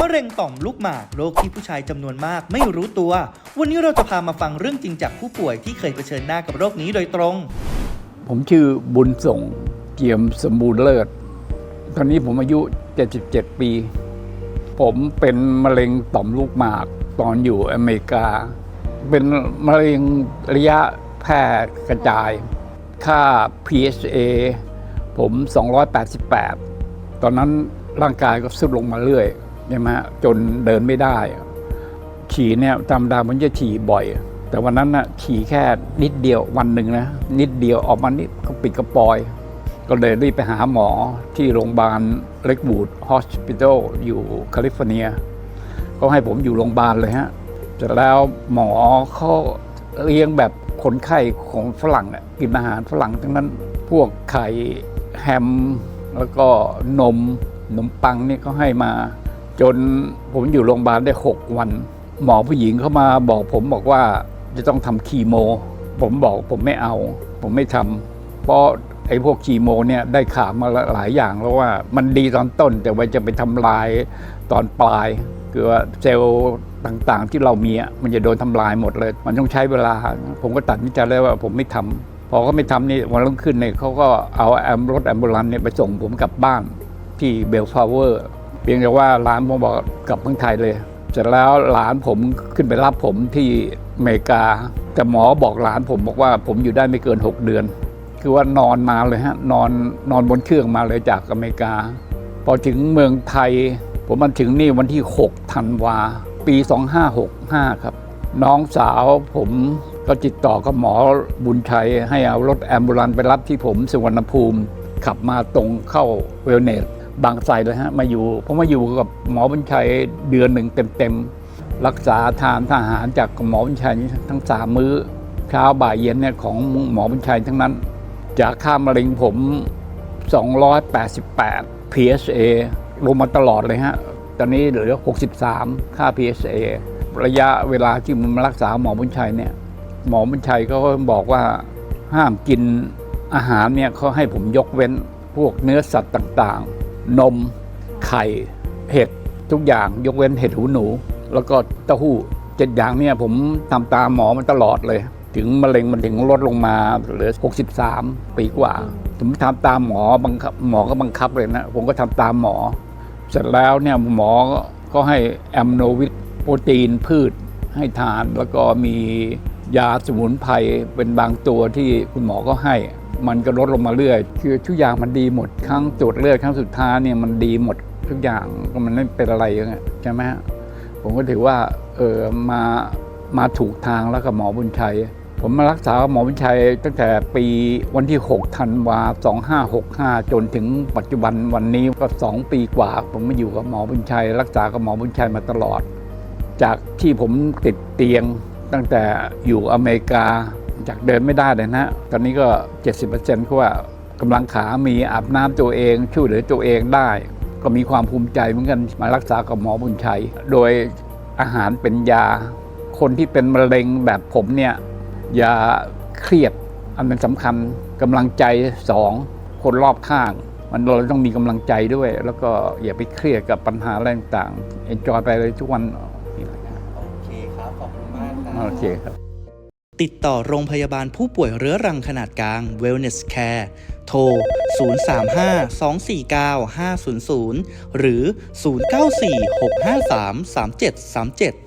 มะเร็งต่อมลูกหมากโรคที่ผู้ชายจำนวนมากไม่รู้ตัว วันนี้เราจะพามาฟังเรื่องจริงจากผู้ป่วยที่เคยเผชิญหน้ากับโรคนี้โดยตรง ผมชื่อบุญส่งเกียมสมบูรณ์เลิศ ตอนนี้ผมอายุ 77 ปี ผมเป็นมะเร็งต่อมลูกหมากตอนอยู่อเมริกา เป็นมะเร็งระยะแพร่กระจาย ค่า PSA ผม 288 ตอนนั้นร่างกายก็สุดลงมาเรื่อย ใช่ไหมฮะจนเดินไม่ได้ ฉี่เนี่ยธรรมดามันจะฉี่บ่อย แต่วันนั้นน่ะฉี่แค่นิดเดียววันหนึ่งนะนิดเดียวออกมานิดก็ปิดกระปอย ก็เลยรีบไปหาหมอที่โรงพยาบาลเล็กบูดฮอสพิทอลอยู่แคลิฟอร์เนียเขาให้ผมอยู่โรงพยาบาลเลยฮะเสร็จแล้วหมอเขาเลี้ยงแบบคนไข้ของฝรั่งอะกินอาหารฝรั่งทั้งนั้นพวกไข่แฮม แล้วก็นมนมปังนี่เขาให้มา จนผมอยู่โรงพยาบาลได้ 6 วัน หมอผู้หญิงเข้ามาบอกผมบอกว่าจะต้องทำคีโม ผมบอกผมไม่เอา ผมไม่ทำเพราะไอ้พวกคีโมเนี่ยได้ข่าวมาหลายอย่างแล้วว่ามันดีตอนต้น แต่ว่าจะไปทำลายตอนปลาย คือว่าเซลล์ต่างๆที่เรามีมันจะโดนทำลายหมดเลย มันต้องใช้เวลา ผมก็ตัดสินใจเลยว่าผมไม่ทำพอเขาไม่ทำนี่วันรุ่งขึ้นเนี่ยเขาก็เอาแอมรถแอมบูลันเนี่ยไปส่งผมกลับบ้านที่เบลฟาวเวอร์ เพียงแต่ว่าหลานผมบอกกลับเมืองไทยเลยเสร็จแล้วหลานผมขึ้นไปรับผมที่อเมริกา แต่หมอบอกหลานผมบอกว่าผมอยู่ได้ไม่เกิน 6 เดือน คือว่านอนมาเลยฮะนอนนอนบนเครื่องมาเลยจากอเมริกา พอถึงเมืองไทย ผมมาถึงนี่วันที่6ธันวาปี 2565 ครับ น้องสาวผมก็ติดต่อกับหมอบุญชัย ให้เอารถแอมบูลันไปรับที่ผมสุวรรณภูมิ ขับมาตรงเข้าเวลเนส บางไทรเลยฮะมาอยู่ผมมาอยู่กับหมอบุญชัยเดือนหนึ่งเต็มๆรักษาทานทหารจากหมอบุญชัยทั้งสามมื้อเช้าบ่ายเย็นเนี่ยของหมอบุญชัยทั้งนั้น จากค่ามะเร็งผม 288 PSA ลงมาตลอดเลยฮะ ตอนนี้เหลือ 63 ค่า PSA ระยะเวลาที่มันมรักษาหมอบุญชัยเนี่ย หมอบุญชัยก็บอกว่าห้ามกินอาหารเนี่ยเขาให้ผมยกเว้นพวกเนื้อสัตว์ต่าง นม ไข่ เห็ดทุกอย่างยกเว้นเห็ดหูหนู แล้วก็เต้าหู้เจ็ดอย่างเนี่ยผมทำตามหมอมันตลอดเลย ถึงมะเร็งมันถึงลดลงมาเหลือ 63 ปีกว่า ผมทำตามหมอบังคับหมอก็บังคับเลยนะ ผมก็ทำตามหมอ เสร็จแล้วเนี่ยหมอก็ให้แอมโนวิตโปรตีนพืชให้ทาน แล้วก็มียาสมุนไพรเป็นบางตัวที่คุณหมอก็ให้ มันก็ลดลงมาเรื่อย คือทุกอย่างมันดีหมดครั้งตรวจเลือดครั้งสุดท้ายเนี่ยมันดีหมดทุกอย่างก็มันไม่เป็นอะไรอย่างเงี้ยใช่ไหมฮะผมก็ถือว่าเออมามาถูกทางแล้วกับหมอบุญชัย ผมมารักษาหมอบุญชัยตั้งแต่ปีวันที่6ธันวา2565 จนถึงปัจจุบันวันนี้ก็ 2 ปีกว่า ผมมาอยู่กับหมอบุญชัย รักษากับหมอบุญชัยมาตลอด จากที่ผมติดเตียงตั้งแต่อยู่อเมริกา จากเดินไม่ได้เลยนะ ตอนนี้ก็ 70%ก็ว่ากำลังขามีอาบน้ำตัวเองช่วยเหลือตัวเองได้ ก็มีความภูมิใจเหมือนกันมารักษากับหมอบุญชัย โดยอาหารเป็นยา คนที่เป็นมะเร็งแบบผมเนี่ยอย่าเครียดอันเป็นสำคัญกำลังใจสองคนรอบข้าง มันเราต้องมีกำลังใจด้วย แล้วก็อย่าไปเครียดกับปัญหาอะไรต่างๆเอนจอยไปเลยทุกวันนี่แหละครับโอเคครับขอบคุณมากครัโอเคครับ ติดต่อโรงพยาบาลผู้ป่วยเรื้อรังขนาดกลาง Wellness Care โทร 035 249 500 หรือ 094 653 3737